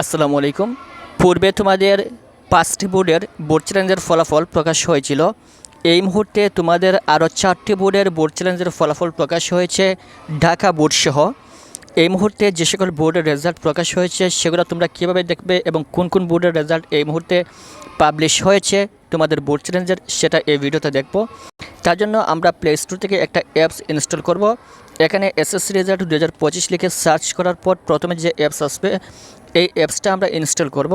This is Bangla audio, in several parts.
আসসালামু আলাইকুম। পূর্বে তোমাদের পাঁচটি বোর্ডের বোর্ড চ্যালেঞ্জের ফলাফল প্রকাশ হয়েছিল। এই মুহূর্তে তোমাদের আরও চারটি বোর্ডের বোর্ড চ্যালেঞ্জের ফলাফল প্রকাশ হয়েছে ঢাকা বোর্ড সহ। এই মুহূর্তে যে সকল বোর্ডের রেজাল্ট প্রকাশ হয়েছে, সেগুলো তোমরা কীভাবে দেখবে এবং কোন কোন বোর্ডের রেজাল্ট এই মুহূর্তে পাবলিশ হয়েছে, তোমাদের বোর্ড চ্যালেঞ্জের সেটা এই ভিডিওতে দেখব। তার জন্য আমরা প্লে স্টোর থেকে একটা অ্যাপস ইনস্টল করব। এখানে এসএসসি রেজাল্ট দু হাজার পঁচিশ লিখে সার্চ করার পর প্রথমে যে অ্যাপস আসবে, এই অ্যাপসটা আমরা ইনস্টল করব।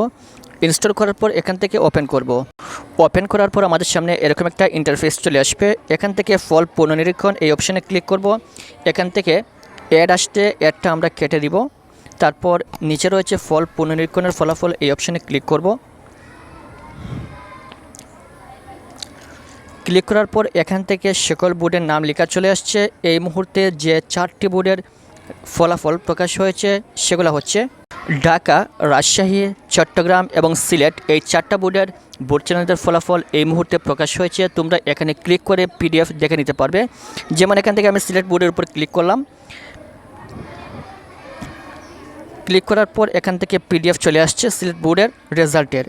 ইনস্টল করার পর এখান থেকে ওপেন করব। ওপেন করার পর আমাদের সামনে এরকম একটা ইন্টারফেস চলে আসবে। এখান থেকে ফল পুনর্নিরীক্ষণ এই অপশানে ক্লিক করব। এখান থেকে অ্যাড আসতে অ্যাডটা আমরা কেটে দিব। তারপর নিচে রয়েছে ফল পুনরীক্ষণের ফলাফল, এই অপশানে ক্লিক করব। ক্লিক করার পর এখান থেকে সকল বোর্ডের নাম লেখা চলে আসছে। এই মুহূর্তে যে চারটি বোর্ডের ফলাফল প্রকাশ হয়েছে, সেগুলো হচ্ছে ঢাকা, রাজশাহী, চট্টগ্রাম এবং সিলেট। এই চারটা বোর্ডের বোর্ড চ্যানেলদের ফলাফল এই মুহূর্তে প্রকাশ হয়েছে। তোমরা এখানে ক্লিক করে পিডিএফ দেখে নিতে পারবে। যেমন এখান থেকে আমি সিলেট বোর্ডের উপর ক্লিক করলাম। ক্লিক করার পর এখান থেকে পিডিএফ চলে আসছে সিলেট বোর্ডের রেজাল্টের।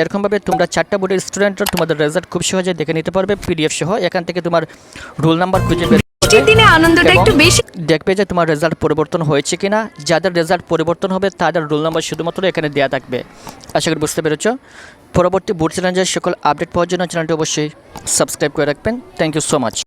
এরকমভাবে তোমরা চারটা বোর্ডের স্টুডেন্টরা তোমাদের রেজাল্ট খুব সহজে দেখে নিতে পারবে পিডিএফ সহ। এখান থেকে তোমার রোল নাম্বার খুঁজে বের দিনে আনন্দটা একটু বেশি দেখবে যে তোমার রেজাল্ট পরিবর্তন হয়েছে কিনা। যাদের রেজাল্ট পরিবর্তন হবে তাদের রোল নাম্বার শুধুমাত্র এখানে দেওয়া থাকবে। আশা করি বুঝতে পেরেছ। পরবর্তী বোর্ড চ্যালেঞ্জের সকল আপডেট পাওয়ার জন্য চ্যানেলটি অবশ্যই সাবস্ক্রাইব করে রাখবেন। Thank you so much